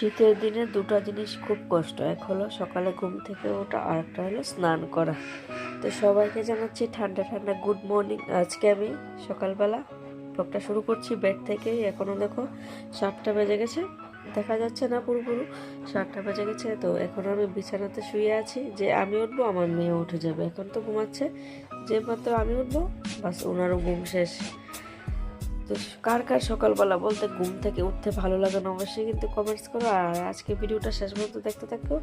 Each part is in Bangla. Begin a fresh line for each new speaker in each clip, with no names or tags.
শীতের দিনে দুটো জিনিস খুব কষ্ট। এক হলো সকালে ঘুম থেকে ওঠা আর একটা হলো স্নান করা। তো সবাইকে জানাচ্ছি ঠান্ডা ঠান্ডা গুড মর্নিং আজকে আমি সকালবেলা ব্লগটা শুরু করছি বেড থেকে এখনও দেখো সাতটা বেজে গেছে। দেখা যাচ্ছে না পুরোপুরো। সাতটা বেজে গেছে, তো এখন আমি বিছানাতে শুয়ে আছি। যে আমি উঠবো, আমার মেয়ে উঠে যাবে। এখন তো ঘুমাচ্ছে। যে মাত্র আমি উঠবো, বাস ওনারও ঘুম শেষ। তো কার কার সকালবেলা বলতে ঘুম থেকে উঠতে ভালো লাগে না অবশ্যই কিন্তু কমেন্টস করো। আর আজকে ভিডিওটা শেষ পর্যন্ত দেখতে থাকো।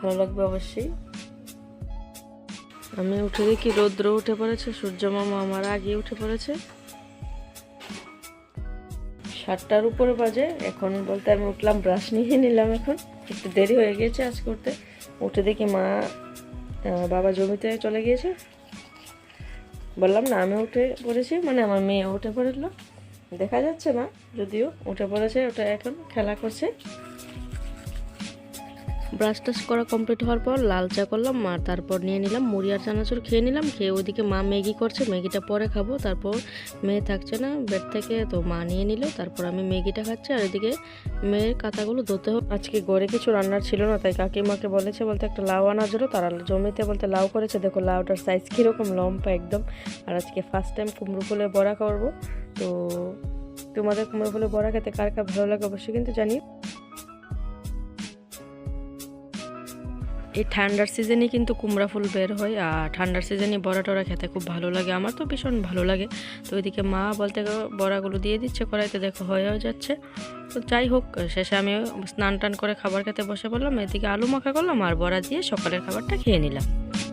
ভালো লাগবে অবশ্যই। আমি উঠে দেখি রৌদ্র উঠে পড়েছে সূর্য মামা আমার আগে উঠে পড়েছে। সাতটার উপরে বাজে, এখন বলতে আমি উঠলাম ব্রাশ নিয়ে নিলাম এখন। একটু দেরি হয়ে গিয়েছে আজ করতে। উঠে দেখি মা বাবা জমিতে চলে গিয়েছে। বললাম না, আমি উঠে পড়েছি মানে আমার মেয়ে উঠে পড়ল। দেখা যাচ্ছে না, যদিও উঠে পড়েছে, ওটা এখন খেলা করছে। ব্রাশ টাশ করা কমপ্লিট হওয়ার পর লাল চা করলাম, আর তারপর নিয়ে নিলাম, মুড়ি আর চানাচুর খেয়ে নিলাম, খেয়ে ওইদিকে মা ম্যাগি করছে, ম্যাগিটা পরে খাব, তারপর মেয়ে থাকছে না বেড থেকে তো মা নিয়ে নিল, তারপর আমি ম্যাগিটা খাচ্ছি, আর এদিকে মেয়ের কাতাগুলো ধুতে হোক আজকে ঘরে কিছু রান্নার ছিল না, তাই কাকিমাকে বলেছে বলতে একটা লাউ আনার জন্য তারা জমিতে বলতে লাউ করেছে, দেখো লাউটার সাইজ কীরকম, লম্বা একদম, আর আজকে ফার্স্ট টাইম কুমড়ো ফুলে বড়া করব, তো তোমাদের কুমড়ো ফুলে বড়া খেতে কার কার ভালো লাগে অবশ্যই কিন্তু জানি এই ঠান্ডার সিজনে কিন্তু কুমড়া ফুল বের হয় আর ঠান্ডার সিজনে বড়া টরা খেতে খুব ভালো লাগে। আমার তো ভীষণ ভালো লাগে। তো ওইদিকে মা বলতে গেলে, বড়াগুলো দিয়ে দিচ্ছে কড়াইতে, দেখো হয়েও যাচ্ছে। তো যাই হোক, শেষে আমি স্নান টান করে খাবার খেতে বসে পড়লাম। এদিকে আলু মাখা করলাম আর বড়া দিয়ে সকালের খাবারটা খেয়ে নিলাম।